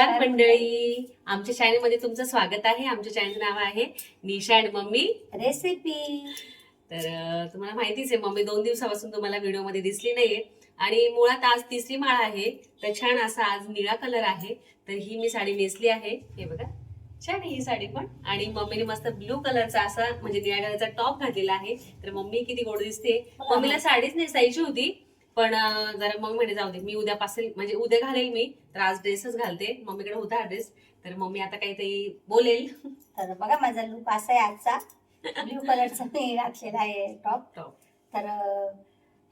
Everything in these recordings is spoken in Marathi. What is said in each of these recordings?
नमस्कार मंडळी. आमच्या चॅनलमध्ये तुमचं स्वागत आहे. आमच्या चॅनलचं नाव आहे निशा अँड मम्मी. रेसिपी तर तुम्हाला माहितीच आहे मम्मी दोन दिवसापासून तुम्हाला व्हिडिओमध्ये दिसली नाहीये. आणि मुळात आज तिसरी माळ आहे. तर छान असा आज निळा कलर आहे. तर ही मी साडी नेसली आहे. हे बघा. छान आहे ही साडी पण. आणि मम्मीने मस्त ब्लू कलरचा असा म्हणजे निळ्या कलरचा टॉप घातलेला आहे. तर मम्मी किती गोड दिसते. मम्मीला साडीच नेसायची होती. पण जरा मग म्हणे जाऊ दे मी उद्यापासून म्हणजे उद्या घालेल मी तर आज ड्रेसच घालते. मम्मीकडे होता हा ड्रेस तर मम्मी आता काहीतरी बोलेल. तर बघा माझा लुक असा आहे आजचा. ब्ल्यू कलरचा मी घातलेला आहे टॉप टॉप तर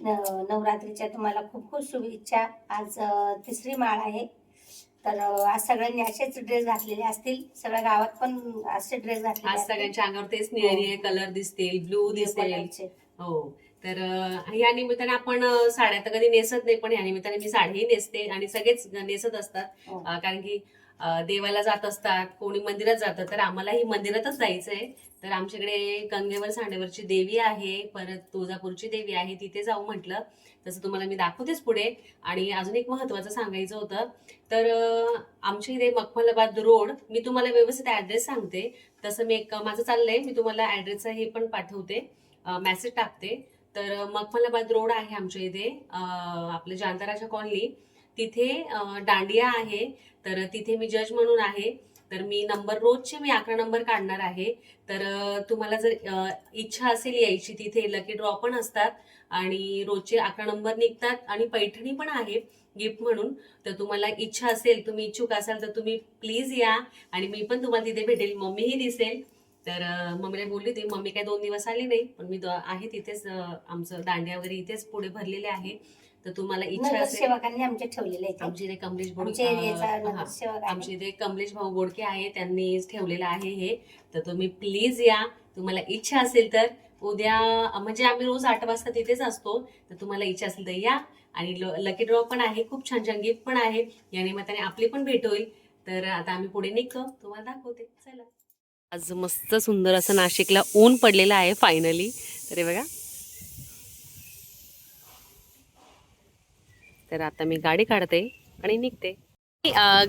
न- नवरात्रीच्या तुम्हाला खूप खूप शुभेच्छा. आज अं, तिसरी माळ आहे. तर अं, आज सगळ्यांनी असेच ड्रेस घातलेले असतील. सगळ्या गावात पण असे ड्रेस घातलेले आज असतील. सगळ्यांच्या अंगावर तेच निळे हो. निळे कलर दिसतील ब्लू Blue दिसतील. हो. तर अं, या निमित्ताने आपण साड्या तर कधी नेसत नाही पण या निमित्ताने मी साडीही नेसते आणि सगळेच नेसत असतात. हो. कारण की देवाला जात असतात कोणी मंदिरात जातं तर आम्हालाही मंदिरातच जायचंय. तर आमच्याकडे गंगेवर सांडेवरची देवी आहे परत तुळजापूरची देवी आहे तिथे जाऊ म्हटलं. तसं तुम्हाला मी दाखवतेच पुढे. आणि अजून एक महत्वाचं सांगायचं होतं तर आमच्या इथे मखमलाबाद रोड मी तुम्हाला व्यवस्थित ऍड्रेस सांगते. तसं मी एक माझं चाललंय मी तुम्हाला ऍड्रेसचं हे पण पाठवते. मेसेज टाकते. तर मखमलाबाद रोड आहे आमच्या इथे. आपल्या आपलं कॉलनी. तिथे दांडिया आहे. तर तिथे मी जज म्हणून आहे. तर मी नंबर रोजचे मी अकरा नंबर काढणार आहे. तर तुम्हाला जर इच्छा असेल यायची तिथे लकी ड्रॉ पण असतात. आणि रोजचे अकरा नंबर निघतात. आणि पैठणी पण आहे गिफ्ट म्हणून. तर तुम्हाला इच्छा असेल तुम्ही इच्छुक असाल तर तुम्ही प्लीज या. आणि मी पण तुम्हाला तिथे भेटेल. मम्मीही दिसेल. तर मम्मीला बोलली होती मम्मी काय दोन दिवस आली नाही पण मी आहे तिथेच आमचं दांड्या वगैरे इथेच पुढे भरलेले आहे. तर तुम्हाला इच्छा असेल नगरसेवकांनी आमचे ठेवलेले आमच्या इथे कमलेश आमच्या आमच्या आहे इथे कमलेश भाऊ बोडके आहे त्यांनी ठेवलेलं आहे हे. तर तुम्ही प्लीज या तुम्हाला इच्छा असेल तर. उद्या म्हणजे आम्ही रोज आठ वाजता तिथेच असतो तर तुम्हाला इच्छा असेल तर या. आणि लकी ड्रॉ पण आहे खूप छान छान गिफ्ट पण आहे. या निमित्ताने आपली पण भेट होईल. तर आता आम्ही पुढे निघतो. तुम्हाला दाखवते. चला. आज मस्त सुंदर असं नाशिकला ऊन पडलेलं आहे फायनली तर हे बघा. तर आता मी गाडी काढते आणि निघते.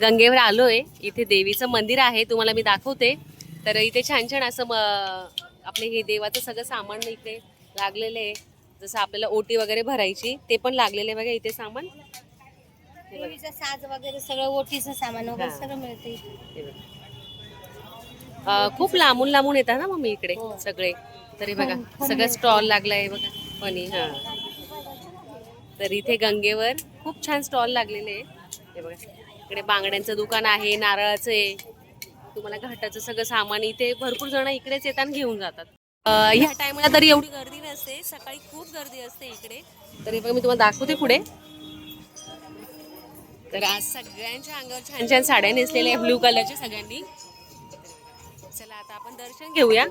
गंगेवर आलोय. इथे देवीचं मंदिर आहे तुम्हाला मी दाखवते. तर इथे छान छान असं आपले हे देवाचं सगळं सामान इथे लागलेलं आहे. जसं आपल्याला ओटी वगैरे भरायची ते पण लागलेलं बघा इथे सामान. देवीचं साज वगैरे सगळं ओटीचं सामान वगैरे. सगळं मिळते खूप लांबून लांबून येतात ना मम्मी इकडे हो. सगळे. तर हे बघा फणी सगळं स्टॉल लागलाय बघा. फणी हा. तर इथे गंगेवर खूप छान स्टॉल लागलेले आहे. हे बघा इकडे बांगड्यांचं दुकान आहे नारळाचं आहे. तुम्हाला घाटाचं सगळं सामान इथे भरपूर जण इकडेच येतात आणि घेऊन जातात. ह्या टायमाला तरी एवढी गर्दी नसते. सकाळी खूप गर्दी असते इकडे. तरी बघा मी तुम्हाला दाखवते पुढे. तर आज सगळ्यांच्या अंगावर छान छान साड्या नेसलेल्या आहे ब्लू कलरच्या सगळ्यांनी. चला आता आपण दर्शन घेऊया.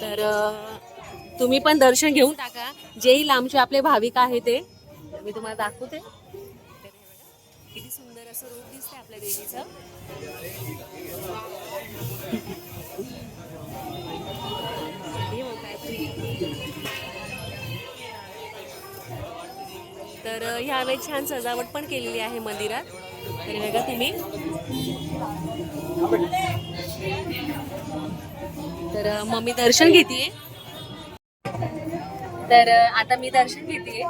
तर तुम्ही पण दर्शन घेऊन टाका. जेही लांबचे आपले भाविक आहे ते. मी तुम्हाला दाखवते. किती सुंदर असं रूप दिसतंय आपल्या देवीचं. तर अं, ह्यावेळी छान सजावट पण केलेली आहे मंदिरात. तरी बघा तुम्ही. तर मम्मी दर्शन घेते तर आता मी दर्शन घेतीये.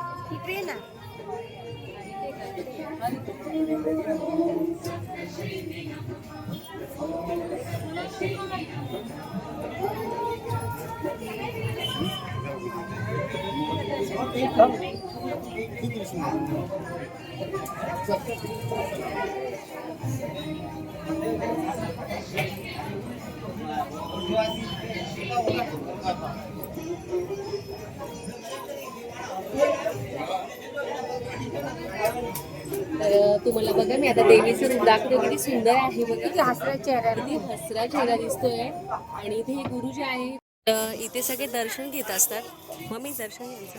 तर तुम्हाला बघा मी आता देवीचं रूप दाखवतो किती सुंदर आहे बघा. हसरा चेहऱ्या किती हसरा चेहरा दिसतोय. आणि इथे हे गुरुजी आहे इथे सगळे दर्शन घेत असतात. मग मी दर्शन घ्यायचं.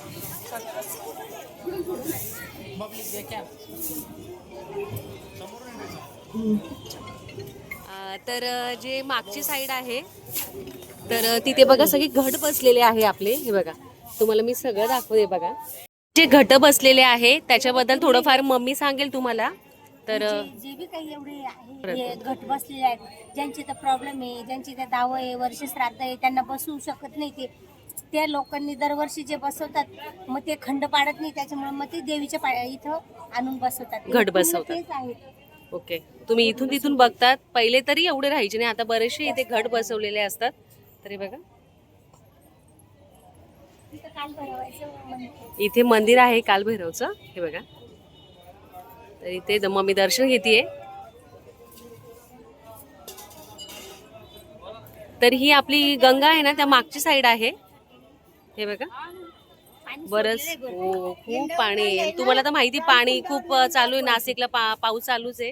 तर जे मागची साईड आहे तर तिथे बघा सगळे घट बसलेले आहे आपले. हे बघा. तुम्हाला मी सगळं दाखवते बघा. जे घट बसलेले आहे त्याच्याबद्दल थोडंफार मम्मी सांगेल तुम्हाला. तर जे जे बी काही एवढे आहे हे घट बसलेले आहेत ज्यांचे तर प्रॉब्लेम आहे ज्यांची तर दावं आहे वर्ष श्राद्ध आहे त्यांना बसवू शकत नाही ते. त्या लोकांनी दरवर्षी जे बसवतात मग ते खंड पाडत नाही त्याच्यामुळे मग ते देवीच्या पाया इथं आणून बसवतात. घट पूर्ण बसवतात. तेच आहे. ओके. तुम्ही इथून तिथून बघतात पहिले तरी एवढे राहायचे नाही आता बरेचसे इथे घट बसवलेले असतात. तरी बघा तिथं काल भरवायचं मंदिर. इथे मंदिर आहे कालभैरवचं हे बघा. तर इथे द- मम्मी दर्शन घेतीये. तर ही आपली गंगा आहे ना त्या मागची साईड आहे. हे बघा. बरंच हो. खूप पाणी आहे. तुम्हाला तर माहिती पाणी खूप चालू आहे. नाशिकला पा पाऊस चालूच आहे.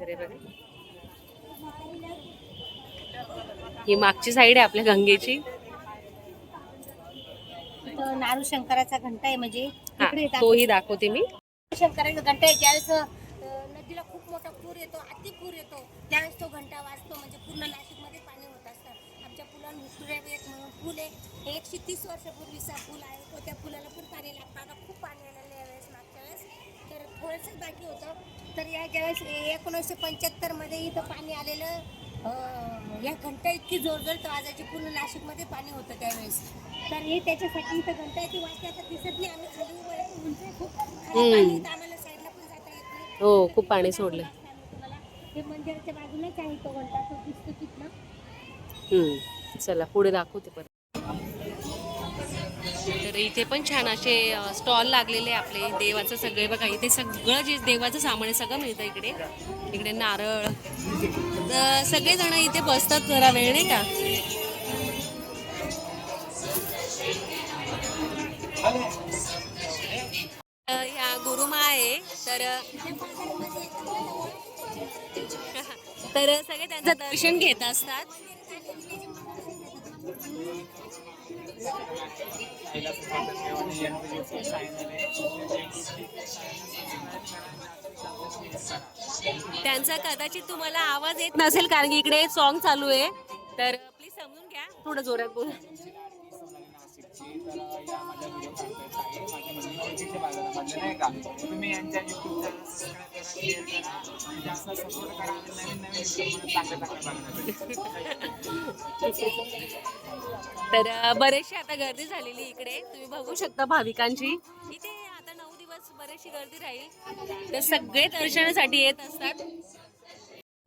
तर हे बघा. ही मागची साईड आहे आपल्या गंगेची. नारू शंकराचा घंटा आहे म्हणजे हा. तोही दाखवते मी. शंकराचा घंटा आहे. ज्यावेळेस नदीला खूप मोठा पूर येतो अति पूर येतो त्यावेळेस तो घंटा वाजतो. म्हणजे पूर्ण नाशिकमध्ये पाणी होत असतं. आमच्या पुलावर विक्टोरिया एक म्हणून पूल आहे. एकशे तीस वर्षापूर्वीचा पूल आहे. तो त्या पुलाला पण पाणी लागतं. आता खूप पाणी आलेलं आहे यावेळेस मागच्या वेळेस. तर थोडंसं बाकी होतं. तर या ज्यावेळेस एकोणीसशे पंच्याहत्तरमध्ये इथं पाणी आलेलं या घंटा इतकी जोरजोर वाजायची पूर्ण नाशिकमध्ये पाणी होतं त्यावेळेस. तर हे त्याच्यासाठी इथं घंटा ती वाजते आता दिसत नाही आम्ही खाली उभं आहे उंच आहे खूप खाली पाणी इथं आम्हाला साईडला पण जाता येत नाही. हो खूप पाणी सोडलं हे मंदिराच्या बाजूलाच आहे तो घंटा तो दिसतो तिथनं. हम्म. चला पुढे दाखवते परत. तर इथे पण छान असे स्टॉल लागलेले आपले देवाचं सगळे बघा इथे सगळं जे देवाचं सामान आहे सगळं मिळतं इकडे. इकडे नारळ सगळेजण इथे बसतात जरा वेळ नाही का? ह्या गुरुमा आहे तर तर सगळे त्यांचं दर्शन घेत असतात. त्यांचा कदाचित तुम्हाला आवाज येत नसेल कारण की इकडे सॉन्ग चालू आहे. तर प्लीज समजून घ्या. थोडं जोरात बोला. तुम्ही यांच्या युट्यूब चॅनल सबस्क्राईब करा आणि जास्त सपोर्ट करा आणि नवीन नवीन चांगले चांगले तर बरेचशी आता गर्दी झालेली इकडे. तुम्ही बघू शकता भाविकांची. इथे आता नऊ दिवस बरेचशी गर्दी राहील. तर सगळे दर्शनासाठी येत असतात.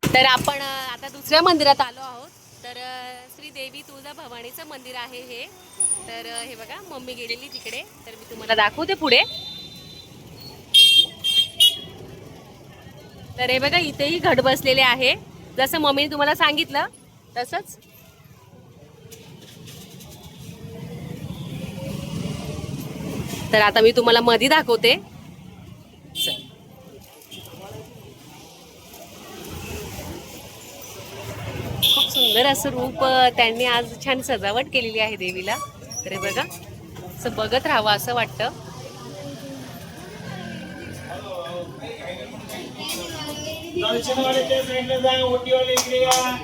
तर आपण आता दुसऱ्या मंदिरात आलो आहोत. तर श्री देवी तुळजा भवानीचं मंदिर आहे हे. तर हे बघा मम्मी गेलेली तिकडे. तर मी तुम्हाला दाखवते पुढे. तर हे बघा इथेही घट बसलेले आहे. जसं मम्मीने तुम्हाला सांगितलं तसंच. तर आता मी तुम्हाला मधी दाखवते. खूप सुंदर असं रूप त्यांनी आज छान सजावट केलेली आहे देवीला. तर बघा असं बघत राहावं असं वाटतं. दर्शनवाल्याच्या साईडला जा ओटीवाले इकडे या.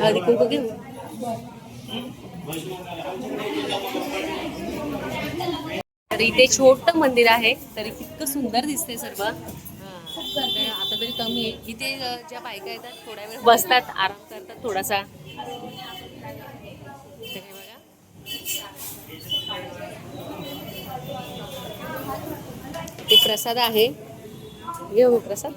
हळदी कुंकू घेऊ? तर इथे छोट मंदिर आहे तरी कितक सुंदर दिसते सर्व. हा. आता तरी कमी आहे. इथे ज्या बायका येतात थोड्या वेळ बसतात आराम करतात थोडासा. हे बघा ते प्रसाद आहे. घेऊ हो प्रसाद.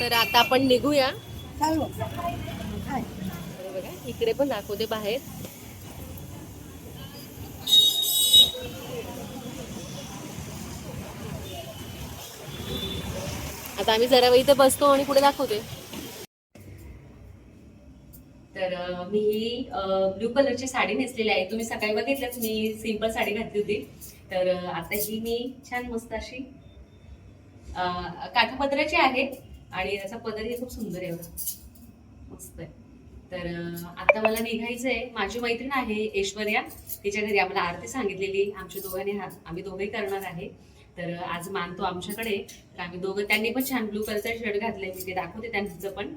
तर आता आपण निघूया. इकडे पण दाखवू दे बाहेर. आता आम्ही जरा वेळ इथे बसतो आणि पुढे दाखवते. तर मी ही ब्ल्यू कलरची साडी नेसलेली आहे. तुम्ही सकाळी बघितल्यास मी सिंपल साडी घातली होती. तर आता ही मी छान मस्त अशी काठापदराची आहे आणि याचा पदर हे खूप सुंदर आहे मस्त आहे. तर आता मला निघायचं आहे माझी मैत्रीण आहे ऐश्वर्या. तिच्या घरी आम्हाला आरती सांगितलेली. आमच्या दोघांनी हा आम्ही दोघंही करणार आहे. तर आज मानतो आमच्याकडे तर आम्ही दोघं त्यांनी पण छान ब्लू कलरचा शर्ट घातलाय. मी ते दाखवते त्यांचं पण.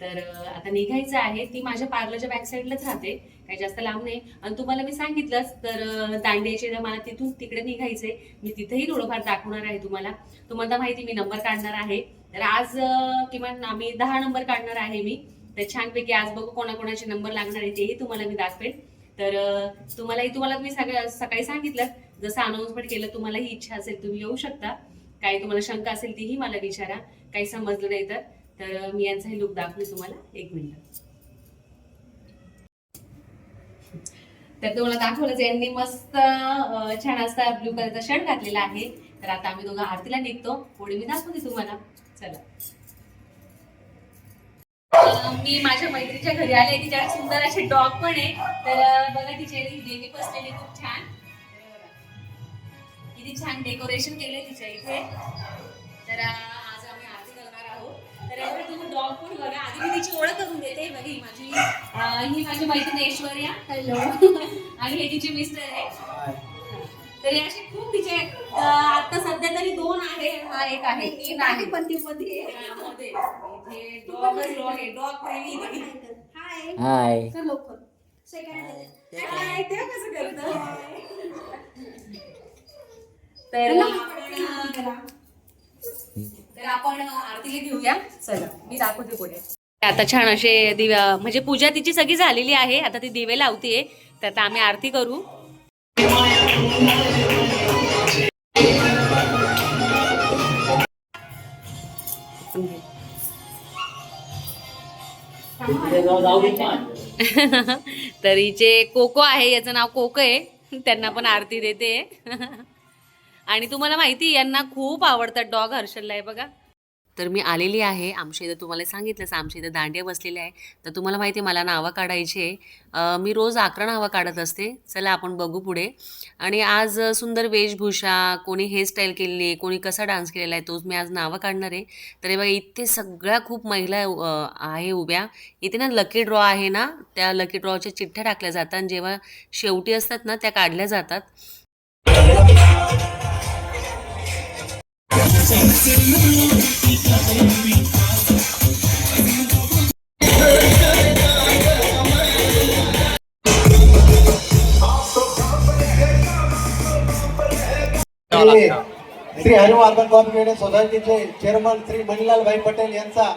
तर आता निघायचं आहे. ती माझ्या पार्लरच्या बॅक साईडलाच राहते. काही जास्त लांब नाही. आणि तुम्हाला मी सांगितलंच तर दांड्याचे जर मला तिथून तिकडे निघायचंय. मी तिथेही थोडंफार दाखवणार आहे तुम्हाला. तुम्हाला माहिती मी नंबर काढणार आहे. तर आज किमान आम्ही दहा नंबर काढणार आहे मी. तर छानपैकी आज बघू कोणाकोणाचे नंबर लागणार आहे तेही तुम्हाला मी दाखवेन. तर तुम्हालाही तुम्हाला मी सगळं सकाळी सांगितलं. जसं अनाऊन्समेंट केलं तुम्हाला ही इच्छा असेल तुम्ही येऊ शकता. काही तुम्हाला शंका असेल तीही मला विचारा. काही समजलं नाही तर. तर मी यांचा हे लुक दाखवते तुम्हाला. एक मिनिट. तर तुम्हाला दाखवलंच यांनी मस्त छान असा ब्लू कलरचा शर्ट घातलेला आहे. तर आता आम्ही दोघं आरतीला निघतो. पुढे मी दाखवते तुम्हाला. चला. मी माझ्या मैत्रीच्या घरी आले. तिच्याकडे सुंदर असे डॉग पण आहे. तर बघा तिच्या देवी बसलेली खूप छान. किती छान डेकोरेशन केले तिच्या इथे. तर तर तुम्ही डॉग पण बघा. आधी मी तिची ओळख करून देते. बघा ही माझी अं, ही माझी मैत्रीण ऐश्वर्या. हॅलो आणि हे तिचे मिस्टर आहे तर हे असे खूप तिचे अं, आता सध्या तरी दोन आहे. हा एक आहे. एक आहे. पण ती मध्ये हा, मध्ये. इथे डॉगच डॉग आहे. डॉग प्रेमी आहे. ती. हाय तर लवकर हाय, ते कसं करतं? तर आपण तर आपण आरतीला घेऊया. चला मी दाखवते पुढे. आता छान असे दिव्या म्हणजे पूजा तिची सगळी झालेली आहे. आता ती दिवे लावतीये. तर आता आम्ही आरती करू. तर हिचे कोको आहे याचं नाव कोको आहे. त्यांना पण आरती देते. आणि तुम्हाला माहिती यांना खूप आवडतात डॉग हर्षलला आहे बघा. तर मी आलेली आहे आमच्या इथं तुम्हाला सांगितलंच आमच्या इथं दांडिया बसलेली आहे. तर तुम्हाला माहिती आहे मला नावं काढायची आहे. मी रोज अकरा नावं काढत असते. चला आपण बघू पुढे. आणि आज सुंदर वेशभूषा कोणी हेअरस्टाईल केलेली आहे कोणी कसा डान्स केलेला आहे तोच मी आज नावं काढणार आहे. तर हे बघा इथे सगळ्या खूप महिला आहे उभ्या. इथे ना लकी ड्रॉ आहे ना त्या लकी ड्रॉच्या चिठ्ठ्या टाकल्या जातात. आणि जेव्हा शेवटी असतात ना त्या काढल्या जातात. श्री हरिवर्धन कॉर्पोरेट सोसायटीचे चेअरमन श्री मणिलाल भाई पटेल यांचा